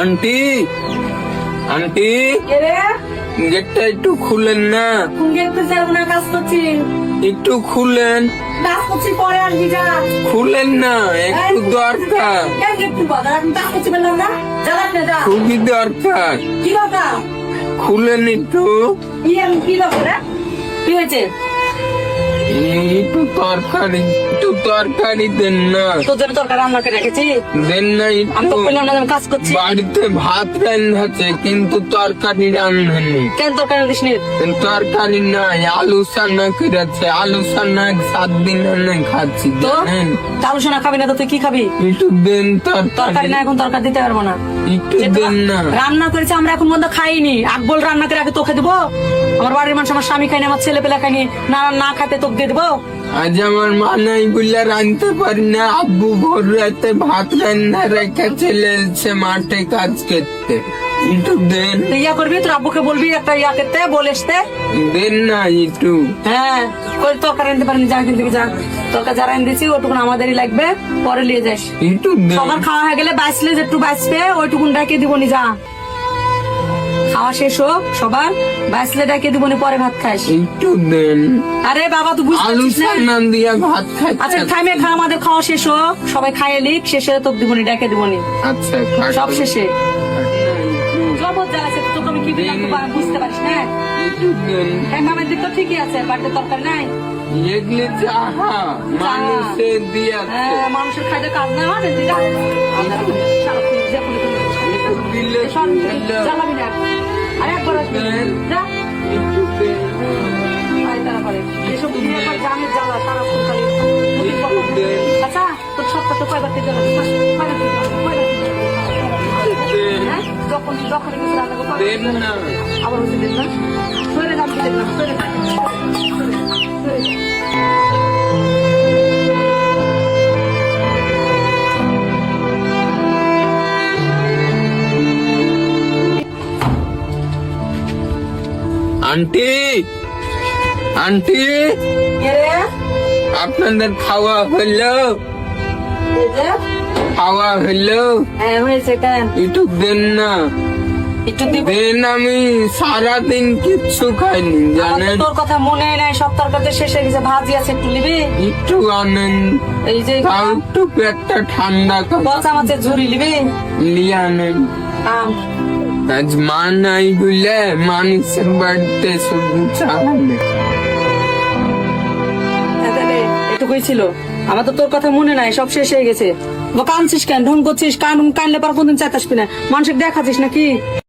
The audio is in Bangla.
আন্টি আন্টি গেটটা একটু খুলেন না। না কাজ করছি। একটু খুলেন। কাজ করছি পরে আসবি যা। খুলেন না একটু দরকার। খুবই দরকার। কি দরকার? খুলেন একটু। কি দরকার কি হয়েছে? একটু তরকারি একটু তরকারি দেন না। তোর জন্য তরকারি করে রেখেছি। দেন না একটু। কাজ করছি। বাড়িতে ভাত রান্ধাছে কিন্তু তরকারি কেন তরকারি দিস নি তরকারি নাই আলু সান্না করেছে আলু সান্না সাত দিন রান্না খাচ্ছি তো? জানেন? চালু সোনা খাবি না তো তুই কি খাবি? একটু দেন তরকারি। না এখন তরকারি দিতে পারব না। একটু দেন না। রান্না করেছে আমরা এখন পর্যন্ত খাইনি। আকবল রান্না করে আগে তোকে দেবো। আমার বাড়ির মানুষ আমার স্বামী খাইনি আমার ছেলে পেলে খাইনি না না খাইতে তোকে দেবো? আজ আমার মা নাই রাঁধতে পারি না। আব্বু ভোর রাতে ভাত রান্না রেখে চলে এসেছে মাঠে কাজ করতে। একটু দেন। ইয়া করবি? তোর আব্বুকে বলবি একটা ইয়া করতে বলে আসতে দেন না একটু। হ্যাঁ কই তরকারি আনতে পারেনি যা কিন্তু যা। তরকারি যারা এনে দিয়েছি ওইটুকুন আমাদেরই লাগবে পরে নিয়ে যাস। একটু দেন। খাওয়া হয়ে গেলে বাইসলে একটু বাইসবে ওইটুকুন ডাকে দিবনি যা। খাওয়া শেষ হোক সবার। বাইসলে ডাকে দিবনি পরে ভাত খাস? একটু দেন। আরে বাবা তুই বুঝতে আলু পারছিস না? সান্না দিয়ে ভাত আচ্ছা খাচ্ছে থামে খা আমাদের খাওয়া শেষ হোক। সবাই খাইয়ে লিখ শেষে তোকে দিবনি ডাকে দিবনি। আচ্ছা সব শেষে। তোকে আমি কি দিলাম বুঝতে পারিস না? একটু দেন। হ্যাঁ মামের দিক তো ঠিকই আছে বাড়িতে নাই। এগুলি যাহা মানুষের দিয়াছে। হ্যাঁ, মানুষের খাইতে কাজ না হয় দিদি যা। সারাক্ষণ যে কোনো কোনো- দিলে সব জ্বালাবি না। আরে একবার আসবি যা। এসব দিয়ে একবার জানের জ্বালা কথা। দেন। আচ্ছা তোর সপ্তাহ তো কয়বার থেকে জ্বালাবি কয়বার থেকে জ্বালাবি? আন্টি! আন্টি! আপনাদের খাওয়া হলো খাওয়া হলো হ্যাঁ একটু দেন না। দেন আমি সারাদিন কিচ্ছু খাইনি জানেন? তোর কথা মনে নাই সব তরকারিতে শেষ হয়ে গেছে ভাজি আছে একটু নিবি? একটু আনেন। এই যে তাও একটু পেটটা ঠান্ডা করে। বচা মাছের ঝুরি নিবি? লিয়ে আনেন। আম। আজ মা নাই বলে মানুষের বাড়িতে শুধু চালাবে এটুকুই ছিল। আমার তো তোর কথা মনে নাই, সব শেষ হয়ে গেছে। কানছিস কেন? ঢং করছিস, কান কানলে পর কোনদিন চাইতাস না। মানুষের দেখাছিস নাকি?